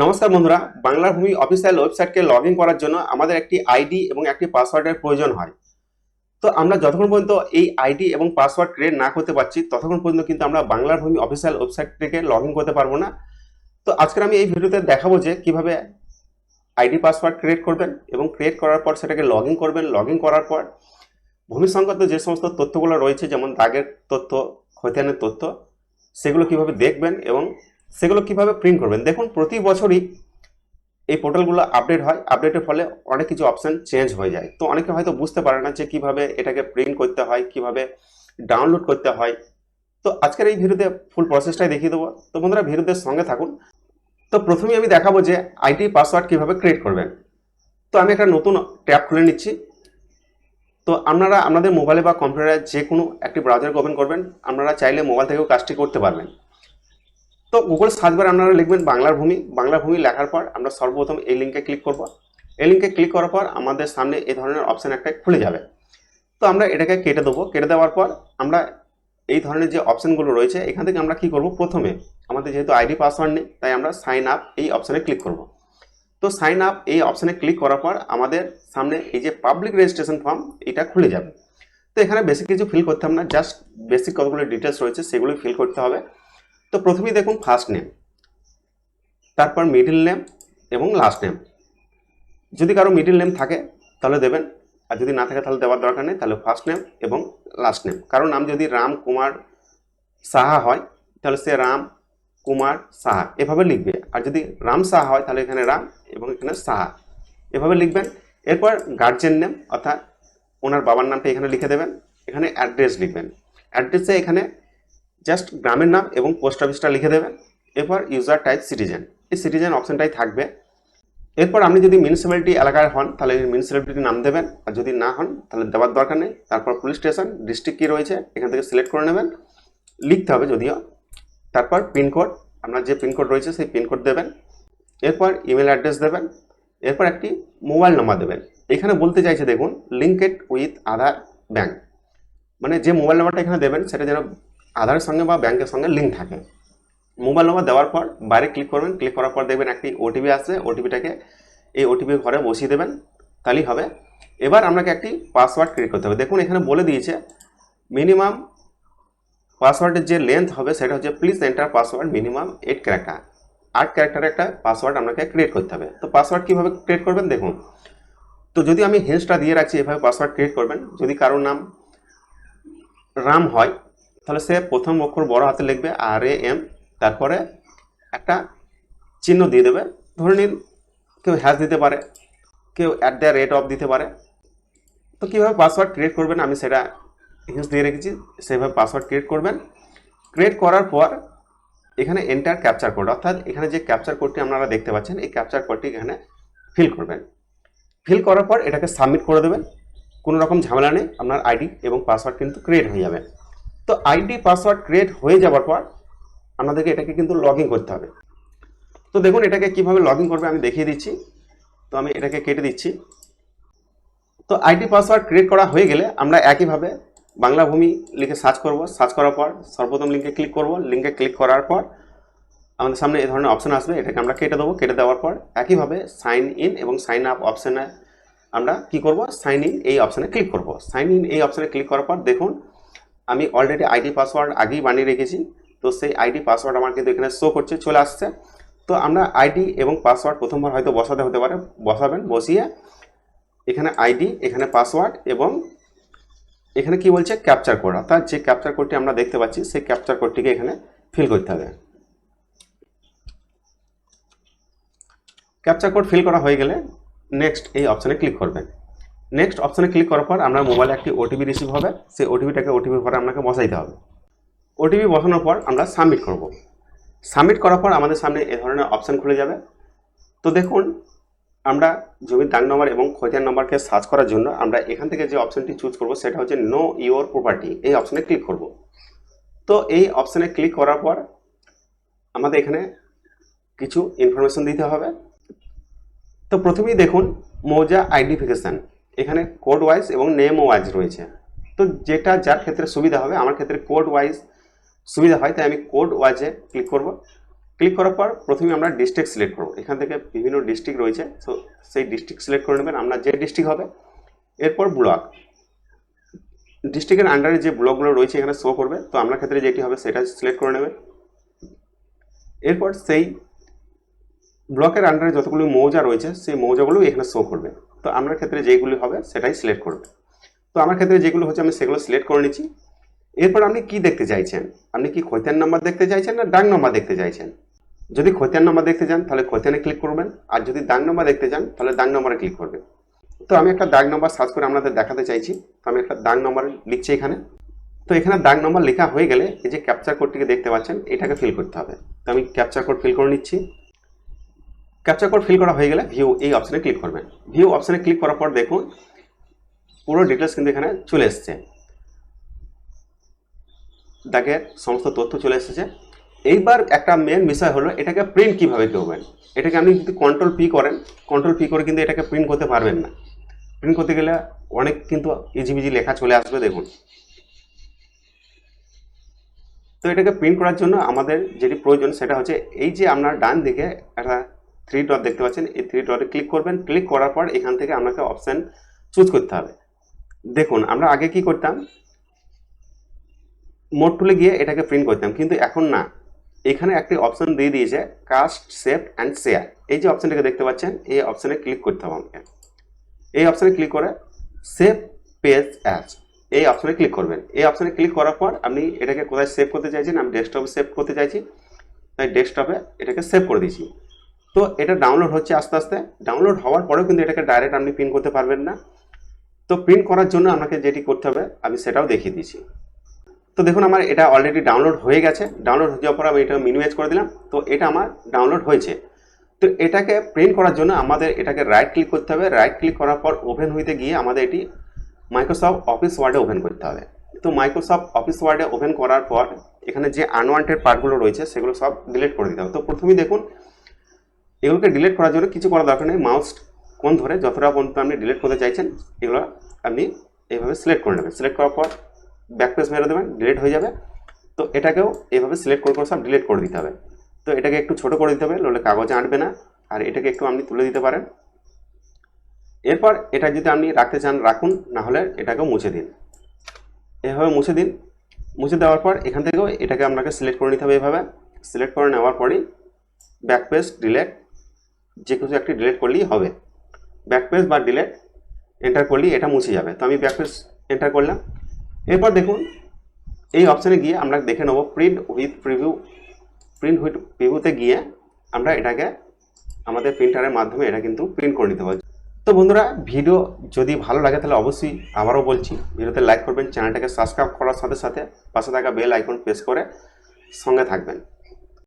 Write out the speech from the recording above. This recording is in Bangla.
নমস্কার বন্ধুরা, বাংলা ভূমি অফিসিয়াল ওয়েবসাইটকে লগ ইন করার জন্য আমাদের একটি আইডি এবং একটি পাসওয়ার্ডের প্রয়োজন হয়। তো আমরা যতক্ষণ পর্যন্ত এই আইডি এবং পাসওয়ার্ড ক্রিয়েট না করতে পারছি, ততক্ষণ পর্যন্ত কিন্তু আমরা বাংলার ভূমি অফিসিয়াল ওয়েবসাইট থেকে লগ ইন করতে পারব না। তো আজকের আমি এই ভিডিওতে দেখাবো যে কীভাবে আইডি পাসওয়ার্ড ক্রিয়েট করবেন এবং ক্রিয়েট করার পর সেটাকে লগ ইন করবেন। লগ ইন করার পর ভূমি সংক্রান্ত যে সমস্ত তথ্যগুলো রয়েছে, যেমন দাগের তথ্য খতিয়ানের তথ্য, সেগুলো কীভাবে দেখবেন এবং সেগুলো কীভাবে প্রিন্ট করবেন? দেখুন, প্রতি বছরই এই পোর্টালগুলো আপডেট হয়। আপডেটের ফলে অনেক কিছু অপশান চেঞ্জ হয়ে যায়। তো অনেকে হয়তো বুঝতে পারে না যে কীভাবে এটাকে প্রিন্ট করতে হয়, কীভাবে ডাউনলোড করতে হয়। তো আজকের এই ভিডিওতে ফুল প্রসেসটাই দেখিয়ে দেবো। তো বন্ধুরা ভিডিওদের সঙ্গে থাকুন। তো প্রথমেই আমি দেখাবো যে আইটি পাসওয়ার্ড কীভাবে ক্রিয়েট করবেন। তো আমি একটা নতুন ট্যাব খুলে নিচ্ছি। তো আপনারা, আপনাদের মোবাইলে বা কম্পিউটারে যে কোনো একটি ব্রাউজার ওপেন করবেন। আপনারা চাইলে মোবাইল থেকেও কাজটি করতে পারবেন। তো গুগল সার্চ বারে আপনারা লিখবেন বাংলার ভূমি বাংলা ভূমি লেখার পর আমরা সর্বপ্রথম এই লিঙ্কে ক্লিক করব। এই লিঙ্কে ক্লিক করার পর আমাদের সামনে এই ধরনের অপশান একটা খুলে যাবে। তো আমরা এটাকে কেটে দেবো। কেটে দেওয়ার পর আমরা এই ধরনের যে অপশানগুলো রয়েছে, এখান থেকে আমরা কি করব? প্রথমে আমাদের যেহেতু আইডি পাসওয়ার্ড নেই, তাই আমরা সাইন আপ এই অপশানে ক্লিক করব। তো সাইন আপ এই অপশানে ক্লিক করার পর আমাদের সামনে এই যে পাবলিক রেজিস্ট্রেশন ফর্ম এটা খুলে যাবে। তো এখানে বেশি কিছু ফিল করতে হবে না জাস্ট বেসিক কতগুলো ডিটেলস রয়েছে, সেগুলোই ফিল করতে হবে। তো প্রথমেই দেখুন ফার্স্ট নেম তারপর মিডিল নেম এবং লাস্ট নেম যদি কারও মিডিল নেম থাকে, তাহলে দেবেন, আর যদি না থাকে, তাহলে দেওয়ার দরকার নেই, তাহলে ফার্স্ট নেম এবং লাস্ট নেম কারণ নাম যদি রাম কুমার সাহা হয়, তাহলে সে রাম কুমার সাহা, এভাবে লিখবে। আর যদি রাম সাহা হয়, তাহলে এখানে রাম এবং এখানে সাহা, এভাবে লিখবেন। এরপর গার্জেন নেম অর্থাৎ ওনার বাবার নামটা এখানে লিখে দেবেন, এখানে অ্যাড্রেস লিখবেন। অ্যাড্রেসে এখানে জাস্ট গ্রামের নাম এবং পোস্ট অফিসটা লিখে দেবেন। এরপর ইউজার টাইপ সিটিজেন এই সিটিজেন অপশনটাই থাকবে। এরপর আপনি যদি মিউনিসিপ্যালিটি এলাকায় হন, তাহলে মিউনিসিপ্যালিটির নাম দেবেন। আর যদি না হন, তাহলে দেওয়ার দরকার নেই। তারপর পুলিশ স্টেশন ডিস্ট্রিক্ট কী রয়েছে, এখান থেকে সিলেক্ট করে নেবেন। লিখতে হবে যদিও। তারপর পিনকোড আপনার যে পিনকোড রয়েছে, সেই পিনকোড দেবেন। এরপর ইমেল অ্যাড্রেস দেবেন। এরপর একটি মোবাইল নাম্বার দেবেন। এখানে বলতে চাইছে, দেখুন লিঙ্কেড উইথ আধার ব্যাঙ্ক মানে যে মোবাইল নাম্বারটা এখানে দেবেন, সেটা যেন আধারের সঙ্গে বা ব্যাংকের সঙ্গে লিঙ্ক থাকে। মোবাইল নম্বর দেওয়ার পর বাইরে ক্লিক করবেন ক্লিক করার পর দেখবেন একটি ওটিপি আসছে। ওটিপিটাকে এই ওটিপি ঘরে বসিয়ে দেবেন, তাহলেই হবে। এবার আপনাকে একটি পাসওয়ার্ড ক্রিয়েট করতে হবে। দেখুন, এখানে বলে দিয়েছে মিনিমাম পাসওয়ার্ডের যে লেন্থ হবে, সেটা হচ্ছে please enter password minimum eight character আট ক্যারেক্টারের একটা পাসওয়ার্ড আপনাকে ক্রিয়েট করতে হবে। তো পাসওয়ার্ড কীভাবে ক্রিয়েট করবেন? দেখুন, তো যদি আমি হিন্সটা দিয়ে রাখছি, এভাবে পাসওয়ার্ড ক্রিয়েট করবেন। যদি কারোর নাম রাম হয় তাহলে সে প্রথম অক্ষর বড় হাতে লিখবে আর এ এম, তারপরে একটা চিহ্ন দিয়ে দেবে। ধরে নিন, কেউ হ্যাশ দিতে পারে, কেউ অ্যাট দ্য রেট অফ দিতে পারে। তো কীভাবে পাসওয়ার্ড ক্রিয়েট করবেন? আমি সেটা হিন্স দিয়ে রেখেছি, সেভাবে পাসওয়ার্ড ক্রিয়েট করবেন। ক্রিয়েট করার পর এখানে এন্টার ক্যাপচার কোড অর্থাৎ এখানে যে ক্যাপচার কোডটি আপনারা দেখতে পাচ্ছেন, এই ক্যাপচার কোডটি এখানে ফিল করবেন। ফিল করার পর এটাকে সাবমিট করে দেবেন। কোনো রকম ঝামেলা নেই, আপনার আইডি এবং পাসওয়ার্ড কিন্তু ক্রিয়েট হয়ে যাবে। তো আইডি পাসওয়ার্ড ক্রিয়েট হয়ে যাওয়ার পর আপনাদেরকে এটাকে কিন্তু লগ করতে হবে। তো দেখুন এটাকে কীভাবে লগ ইন করবে আমি দেখিয়ে দিচ্ছি। তো আমি এটাকে কেটে দিচ্ছি। তো আইডি পাসওয়ার্ড ক্রিয়েট করা হয়ে গেলে আমরা একইভাবে বাংলা ভূমি লিখে সার্চ করব। সার্চ করার পর সর্বপ্রথম লিঙ্কে ক্লিক করব। লিঙ্কে ক্লিক করার পর আমাদের সামনে এই ধরনের অপশান আসবে। এটাকে আমরা কেটে দেবো। কেটে দেওয়ার পর একইভাবে সাইন ইন এবং সাইন আপ অপশানে আমরা কি করব? সাইন ইন এই অপশানে ক্লিক করব। সাইন ইন এই অপশানে ক্লিক করার পর দেখুন আমি অলরেডি আইডি পাসওয়ার্ড আগেই বানিয়ে রেখেছি, তো সেই আইডি পাসওয়ার্ড আমার কিন্তু এখানে শো করছে, চলে আসছে। তো আমরা আইডি এবং পাসওয়ার্ড প্রথমবার হয়তো বসাতে হতে পারে, বসাবেন, বসিয়ে এখানে আইডি এখানে পাসওয়ার্ড এবং এখানে কি বলছে? ক্যাপচার কোড অর্থাৎ যে ক্যাপচার কোডটি আমরা দেখতে পাচ্ছি, সেই ক্যাপচার কোডটিকে এখানে ফিল করতে হবে। ক্যাপচার কোড ফিল করা হয়ে গেলে নেক্সট এই অপশানে ক্লিক করবেন। নেক্সট অপশানে ক্লিক করার পর আমরা মোবাইলে একটি ওটিপি রিসিভ হবে। সেই ওটিপিটাকে ওটিপি ঘরে আপনাকে বসাইতে হবে। ওটিপি বসানোর পর আমরা সাবমিট করব। সাবমিট করার পর আমাদের সামনে এ ধরনের অপশান খুলে যাবে। তো দেখুন, আমরা জমির দাগ নম্বর এবং খতিয়ান নম্বরকে সার্চ করার জন্য আমরা এখান থেকে যে অপশানটি চুজ করব সেটা হচ্ছে নো ইওর প্রপার্টি এই অপশানে ক্লিক করব। তো এই অপশানে ক্লিক করার পর আমাদের এখানে কিছু ইনফরমেশন দিতে হবে। তো প্রথমেই দেখুন, মৌজা আইডেন্টিফিকেশান এখানে কোড ওয়াইজ এবং নেম ওয়াইজ রয়েছে। তো যেটা যার ক্ষেত্রে সুবিধা হবে, আমার ক্ষেত্রে কোড ওয়াইজ সুবিধা হয়, তাই আমি কোড ওয়াইজে ক্লিক করব। ক্লিক করার পর প্রথমে আমরা ডিস্ট্রিক্ট সিলেক্ট করব। এখান থেকে বিভিন্ন ডিস্ট্রিক্ট রয়েছে তো সেই ডিস্ট্রিক্ট সিলেক্ট করে নেবেন। আপনার যে ডিস্ট্রিক্ট হবে, এরপর ব্লক ডিস্ট্রিক্টের আন্ডারে যে ব্লকগুলো রয়েছে, এখানে শো করবে। তো আপনার ক্ষেত্রে যেটি হবে, সেটা সিলেক্ট করে নেবেন এরপর সেই ব্লকের আন্ডারে যতগুলো মৌজা রয়েছে, সেই মৌজাগুলো এখানে শো করবে। তো আপনার ক্ষেত্রে যেগুলি হবে সেটাই সিলেক্ট করবে। তো আমার ক্ষেত্রে যেগুলো হচ্ছে আমি সেগুলো সিলেক্ট করে নিচ্ছি। এরপর আপনি কি দেখতে চাইছেন? আপনি কি খৈতান নাম্বার দেখতে চাইছেন না ডাক নাম্বার দেখতে চাইছেন? যদি খৈতান নাম্বার দেখতে চান, তাহলে খৈতানে ক্লিক করবেন। আর যদি দাগ নাম্বার দেখতে চান, তাহলে দাগ নাম্বারে ক্লিক করবেন। তো আমি একটা দাগ নাম্বার সার্চ করে আপনাদের দেখাতে চাইছি। তো আমি একটা দাগ নাম্বার লিখছি এখানে। তো এখানে দাগ নাম্বার লেখা হয়ে গেলে এই যে ক্যাপচার কোডটিকে দেখতে পাচ্ছেন, এটাকে ফিল করতে হবে। তো আমি ক্যাপচার কোড ফিল করে নিচ্ছি। ক্যাপচার কোড ফিল করা হয়ে গেলে ভিউ এই অপশানে ক্লিক করবেন ভিউ অপশানে ক্লিক করার পর দেখুন, পুরো ডিটেলস কিন্তু এখানে চলে এসছে। দাগের সমস্ত তথ্য চলে এসেছে। এইবার একটা মেন বিষয় হলো, এটাকে প্রিন্ট কীভাবে করবেন? এটাকে আপনি যদি কন্ট্রোল পি করেন কন্ট্রোল পি করে কিন্তু এটাকে প্রিন্ট করতে পারবেন না। প্রিন্ট করতে গেলে অনেক কিন্তু ইজিবিজি লেখা চলে আসবে, দেখুন। তো এটাকে প্রিন্ট করার জন্য আমাদের যেটি প্রয়োজন সেটা হচ্ছে, এই যে আপনার ডান দিকে একটা থ্রি ডট দেখতে পাচ্ছেন, এই থ্রি ডটে ক্লিক করবেন ক্লিক করার পর এখান থেকে আপনাকে অপশান চুজ করতে হবে। দেখুন, আমরা আগে কি করতাম? মোড টুলে গিয়ে এটাকে প্রিন্ট করতাম, কিন্তু এখন না। এখানে একটি অপশন দিয়ে দিয়েছে কাস্ট সেভ অ্যান্ড শেয়ার এই যে অপশনটাকে দেখতে পাচ্ছেন, এই অপশনে ক্লিক করতে হবে আমাকে। এই অপশনে ক্লিক করে সেভ পেজ অ্যাজ এই অপশনে ক্লিক করবেন। এই অপশনে ক্লিক করার পর আপনি এটাকে কোথায় সেভ করতে চাইছেন? আমি ডেস্কটপে সেভ করতে চাইছি, তাই ডেস্কটপে এটাকে সেভ করে দিয়েছি। তো এটা ডাউনলোড হচ্ছে আস্তে আস্তে। ডাউনলোড হওয়ার পরেও কিন্তু এটাকে ডাইরেক্ট আপনি প্রিন্ট করতে পারবেন না। তো প্রিন্ট করার জন্য আপনাকে যেটি করতে হবে, আমি সেটাও দেখিয়ে দিচ্ছি তো দেখুন আমার এটা অলরেডি ডাউনলোড হয়ে গেছে। ডাউনলোড হয়ে যাওয়ার পর আমি এটা মিনিমাইজ করে দিলাম। তো এটা আমার ডাউনলোড হয়েছে। তো এটাকে প্রিন্ট করার জন্য আমাদের এটাকে রাইট ক্লিক করতে হবে। রাইট ক্লিক করার পর ওপেন হইতে গিয়ে আমাদের এটি মাইক্রোসফট অফিস ওয়ার্ডে ওপেন করতে হবে। তো মাইক্রোসফট অফিস ওয়ার্ডে ওপেন করার পর এখানে যে আনওয়ান্টেড পার্টগুলো রয়েছে, সেগুলো সব ডিলিট করে দিতে হবে। তো প্রথমেই দেখুন এগুলোকে ডিলিট করার জন্য কিছু করার দরকার নেই। মাউস কোন ধরে যতটা পর্যন্ত আপনি ডিলিট করতে চাইছেন, এগুলো আপনি এইভাবে সিলেক্ট করে নেবেন। সিলেক্ট করার পর ব্যাক পেজ মেরে দেবেন ডিলিট হয়ে যাবে। তো এটাকেও এভাবে সিলেক্ট করে করে সব ডিলিট করে দিতে হবে। তো এটাকে একটু ছোট করে দিতে হবে, নইলে কাগজে আঁটবে না। আর এটাকে একটু আপনি তুলে দিতে পারেন। এরপর এটা যদি আপনি রাখতে চান, রাখুন, না হলে এটাকেও মুছে দিন। এভাবে মুছে দিন। মুছে দেওয়ার পর এখান থেকেও এটাকে আপনাকে সিলেক্ট করে নিতে হবে এভাবে। সিলেক্ট করে নেওয়ার পরই ব্যাক পেজ ডিলেট যে কিছু একটি ডিলেট করলেই হবে। ব্যাক পেজ বা ডিলেট এন্টার করলেই এটা মুছে যাবে। তো আমি ব্যাক পেজ এন্টার করলাম। এরপর দেখুন, এই অপশানে গিয়ে আমরা দেখে নেব print with preview print with প্রিভিউতে গিয়ে আমরা এটাকে আমাদের প্রিন্টারের মাধ্যমে এটা কিন্তু প্রিন্ট করে নিতে পারছি। তো বন্ধুরা ভিডিও যদি ভালো লাগে তাহলে অবশ্যই আবারও বলছি ভিডিওতে লাইক করবেন চ্যানেলটাকে সাবস্ক্রাইব করার সাথে সাথে পাশে থাকা বেল আইকন প্রেস করে সঙ্গে থাকবেন।